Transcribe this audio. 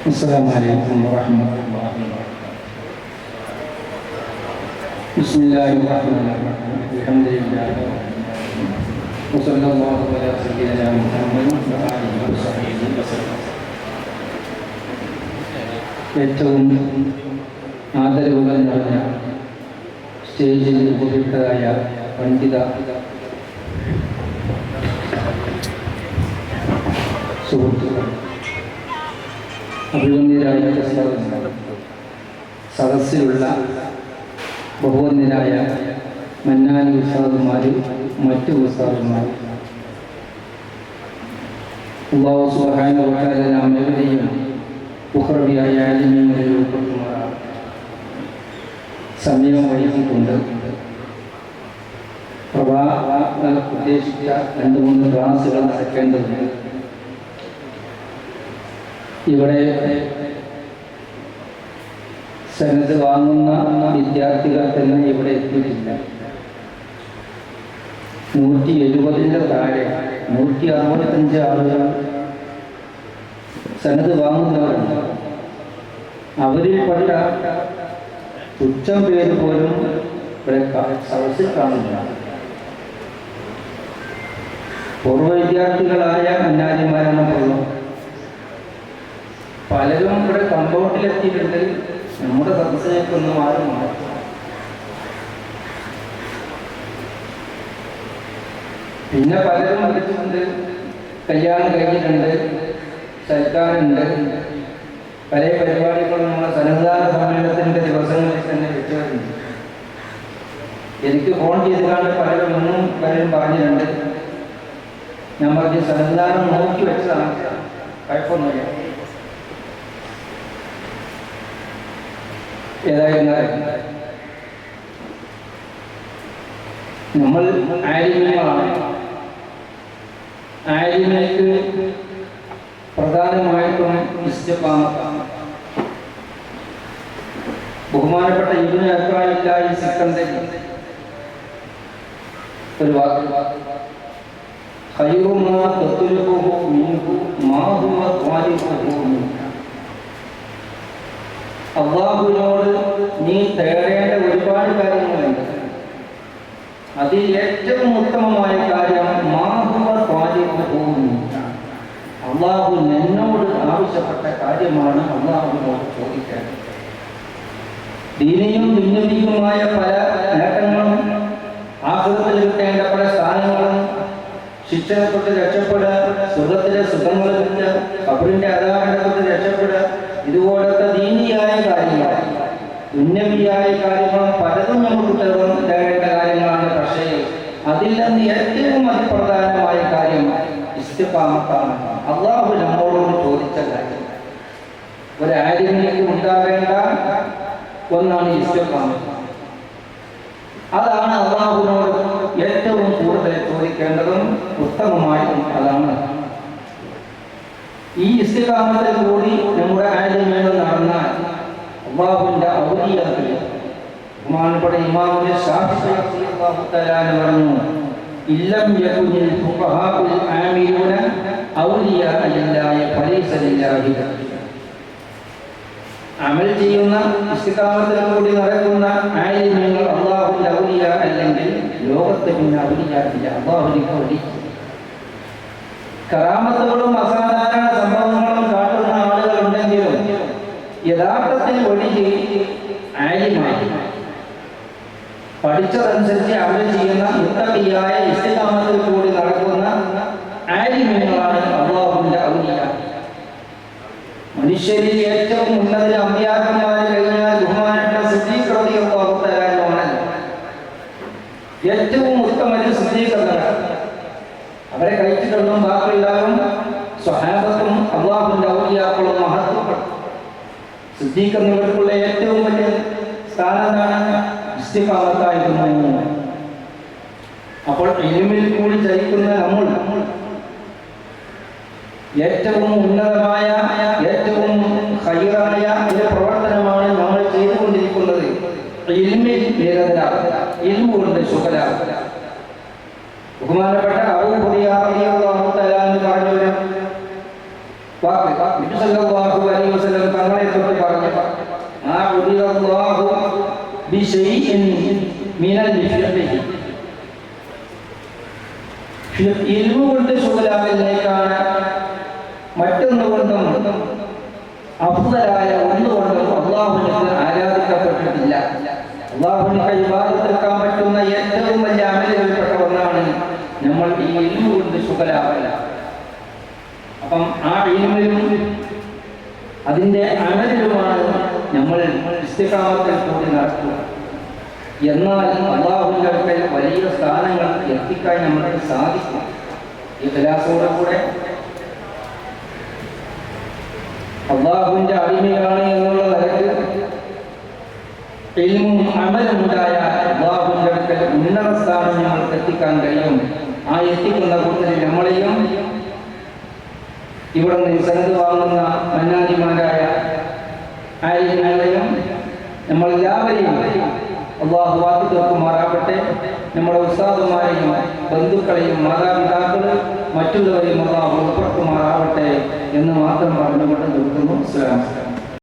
السلام عليكم ورحمة الله وبركاته بسم الله الرحمن الرحيم الحمد لله رب العالمين وصلى الله على سيدنا محمد وآله وصحبه وسلم ഏറ്റവും ആദരവുകൾ നിറഞ്ഞ സ്റ്റേജിൽ ഉപവിഷ്ടരായ പണ്ഡിത സുഹൃത്തുക്കൾ അഭിമന്യരായ സദസ്സിലുള്ള ബഹുവന്യരായ മന്നാനി ഉസ്താദുമാരും മറ്റു ഉസ്താദുമാരും നാം എവിടെയും ഉൾപ്പെടുത്തുമാറാണ് സമയം വൈകിക്കൊണ്ട് പ്രഭാ ഉദ്ദേശിച്ച രണ്ട് മൂന്ന് ക്ലാസ്സുകൾ നടക്കേണ്ടതുണ്ട്. ഇവിടെ സനത് വാങ്ങുന്ന വിദ്യാർത്ഥികൾ തന്നെ ഇവിടെ എത്തിയിട്ടില്ല. നൂറ്റി എഴുപതിന്റെ താഴെ നൂറ്റി അറുപത്തഞ്ച് ആളുകൾ സനത് വാങ്ങുന്നവരുണ്ട്. അവരിൽപ്പെട്ട തുച്ഛം പേര് പോലും ഇവിടെ സദസ്സിൽ കാണുന്നില്ല. പൂർവ വിദ്യാർത്ഥികളായ അന്നാരിമാരെന്ന് പറഞ്ഞു പലരും ഇവിടെ കമ്പൗണ്ടിലെത്തിയിട്ടുണ്ട് നമ്മുടെ സദസ്സിനേക്ക് ഒന്നും മാറി പിന്നെ പലരും വിളിച്ചിട്ടുണ്ട് കല്യാണം കഴിഞ്ഞിട്ടുണ്ട്. സൽക്കാനുണ്ട് പല പരിപാടികളും നമ്മുടെ സന്നദ്ധാന സമ്മേളനത്തിന്റെ ദിവസങ്ങളിൽ തന്നെ വെച്ചുവരുന്നു എനിക്ക് ഫോൺ ചെയ്തുകൊണ്ട് പലരും ഒന്നും പലരും പറഞ്ഞിട്ടുണ്ട്. ഞാൻ പറഞ്ഞ സന്നദ്ധാനം നോക്കി വെച്ചതാണ്. കുഴപ്പമൊന്നുമില്ല. ഏതായിരുന്നാലും നമ്മൾ ആലിമ്യങ്ങളാണ് ആര്യങ്ങൾക്ക് പ്രധാനമായിട്ടും ഇഷ്ടപ്പാമത്താണ് ബഹുമാനപ്പെട്ട ഇബിന് ഈ സിക്കന്ദരി. ഒരു വാക്ക്. ഖൈറുമാ തത്ലുബുഹു മിൻഹു മാ ഹുവ ത്വാലിബുഹു മിൻഹു അള്ളാഹുവിനോട് നീ തേടേണ്ട ഒരുപാട് കാര്യങ്ങളുണ്ട്. അതിൽ ഏറ്റവും ഉത്തമമായ കാര്യം മാഹുവ ത്വാലിബുഹു അള്ളാഹു എന്നോട് ആവശ്യപ്പെട്ട കാര്യമാണ് അള്ളാഹുവിനോട് ചോദിക്കേണ്ടത്. ദീനിയും ദുന്യവിയുമായ പല നേട്ടങ്ങളും ആഹൃതത്തിൽ കിട്ടേണ്ട പല സ്ഥാനങ്ങളും തൊട്ട് രക്ഷപ്പെടുക സുഖത്തിലെ സുഖങ്ങൾ കിട്ടുക കബറിന്റെ അതാരണത്തെ തൊട്ട് രക്ഷപ്പെടുക കാര്യങ്ങൾ ദുന്യവിയായ കാര്യങ്ങളും പലതും നമുക്ക് തേടും തേടേണ്ട കാര്യങ്ങളാണ്. പക്ഷേ അതിൽ നിന്ന് ഏറ്റവും അതിപ്രധാനമായ കാര്യം ഇസ്തിഫാമത്താണ്. അള്ളാഹു നമ്മോടോട് ചോദിച്ച കാര്യം. ഒരു ഉണ്ടാകേണ്ട ഒന്നാണ് ഇസ്തിഫാമത്ത്. അതാണ് അള്ളാഹുവിനോട് ഏറ്റവും കൂടുതൽ ചോദിക്കേണ്ടതും ഉത്തമമായതും അതാണ്. ഈ ഇസ്തിഫാമത്തെ കൂടി നമ്മുടെ ആര്യം അള്ളാഹുവിന്റെ ഔലിയാത്തിൽ ബഹുമാനപ്പെട്ട ഇമാമിനെ ഷാഫിത്തലാൻ പറഞ്ഞു ഇല്ലം യകുനിൽ ഫുഖഹാഉൽ ആമിലൂന ഔലിയാ ഇല്ലായ ഫലൈസ ലില്ലാഹി അമൽ ചെയ്യുന്ന ഇസ്തികാമത്തിൽ കൂടി നടക്കുന്ന ആയിരങ്ങൾ അള്ളാഹുവിന്റെ ഔലിയ അല്ലെങ്കിൽ ലോകത്തെ പിന്നെ ഔലിയാക്കില്ല അള്ളാഹുവിന്റെ ഔലി കറാമത്തുകളും പഠിച്ചതനുസരിച്ച് അവർ ചെയ്യുന്ന മുത്തക്കിയായ ഇസ്ലാമത്തിൽ കൂടി നടക്കുന്ന ആലിമ്യങ്ങളാണ് അള്ളാഹുവിന്റെ ഔലിയ മനുഷ്യരിൽ ഏറ്റവും ഉന്നത അമ്പ്യാക്കന്മാരെ കഴിഞ്ഞ ബഹുമാനപ്പെട്ട സിദ്ധീകൃതി തആല ഏറ്റവും ഉത്തമര് സിദ്ധീകൃതരാണ് അവരെ കഴിച്ചിട്ടൊന്നും ബാക്കിയുള്ളവരും സ്വഹാബത്തും അള്ളാഹുവിന്റെ ഔലിയാക്കളും മഹത്വപ്പെടും സിദ്ധീകരണങ്ങൾക്കുള്ള ഏറ്റവും വലിയ സ്ഥാനം എന്താണ്? ഇസ്തിഹാറത്തായിരുന്നു അപ്പോൾ ഇൽമിൽ കൂടി ചരിക്കുന്ന നമ്മൾ ഏറ്റവും ഉന്നതമായ ഏറ്റവും ഹൈറായ ഒരു പ്രവർത്തനമാണ് നമ്മൾ ചെയ്തുകൊണ്ടിരിക്കുന്നത്. ഇൽമിൽ വേദന ഇൽമു ബഹുമാനപ്പെട്ട ശുഖല. ബഹുമാനപ്പെട്ട അബൂ ഹുദിയാഹുത്തലാന്ന് പറഞ്ഞു ഒരു വാക്ക്. നബി സല്ലല്ലാഹു അലൈഹി വസല്ലം തങ്ങളെ തൊട്ട് പറഞ്ഞു. ആ ഉദിയല്ലാഹു بشيء من الفقه ഇൽമു കൊണ്ട് ശുഭലാവിലേക്കാണ് മറ്റൊന്നു കൊണ്ടും അഫുതലായ ഒന്നുകൊണ്ടും അള്ളാഹുവിന് ആരാധിക്കപ്പെട്ടിട്ടില്ല. അള്ളാഹുവിന് കൈവാദത്തെടുക്കാൻ പറ്റുന്ന ഏറ്റവും വലിയ അമലുകളിൽപ്പെട്ട ഒന്നാണ് നമ്മൾ ഈ ഇൽമു കൊണ്ട് ശുഭലാവല്ല അപ്പം ആ ഇൽമിലും അതിന്റെ അമലിൽ നമ്മൾ ഇസ്തികാമത്തിൽ കൂടി നടക്കുക. എന്നാൽ അള്ളാഹുവിന്റെ അടുക്കൽ വലിയ സ്ഥാനങ്ങൾ എത്തിക്കാൻ നമ്മൾക്ക് സാധിക്കും. ഈ കലാസോടെ കൂടെ. അള്ളാഹുവിന്റെ അടിമയാണ് എന്നുള്ള തരത്തിൽ ഇൽമും അമലും ഉണ്ടായാൽ അള്ളാഹുവിന്റെ അടുക്കൽ ഉന്നത സ്ഥാനം ഞങ്ങൾക്ക് എത്തിക്കാൻ കഴിയും. ആ എത്തിക്കുന്ന കൂട്ടത്തിൽ നമ്മളെയും ഇവിടെ നിന്ന് സനത് വാങ്ങുന്ന മന്നാനിമാരായ ആയിരങ്ങളെയും നമ്മളെല്ലാവരെയും അള്ളാഹു വാക്കി തീർക്കുമാറാകട്ടെ നമ്മുടെ ഉസ്താദുമാരെയും ബന്ധുക്കളെയും മാതാപിതാക്കളും മറ്റുള്ളവരെയും അള്ളാഹു ഉറപ്പുമാറാവട്ടെ എന്ന് മാത്രം പറഞ്ഞുകൊണ്ട് നിർത്തുന്നു. അലൈക്കും.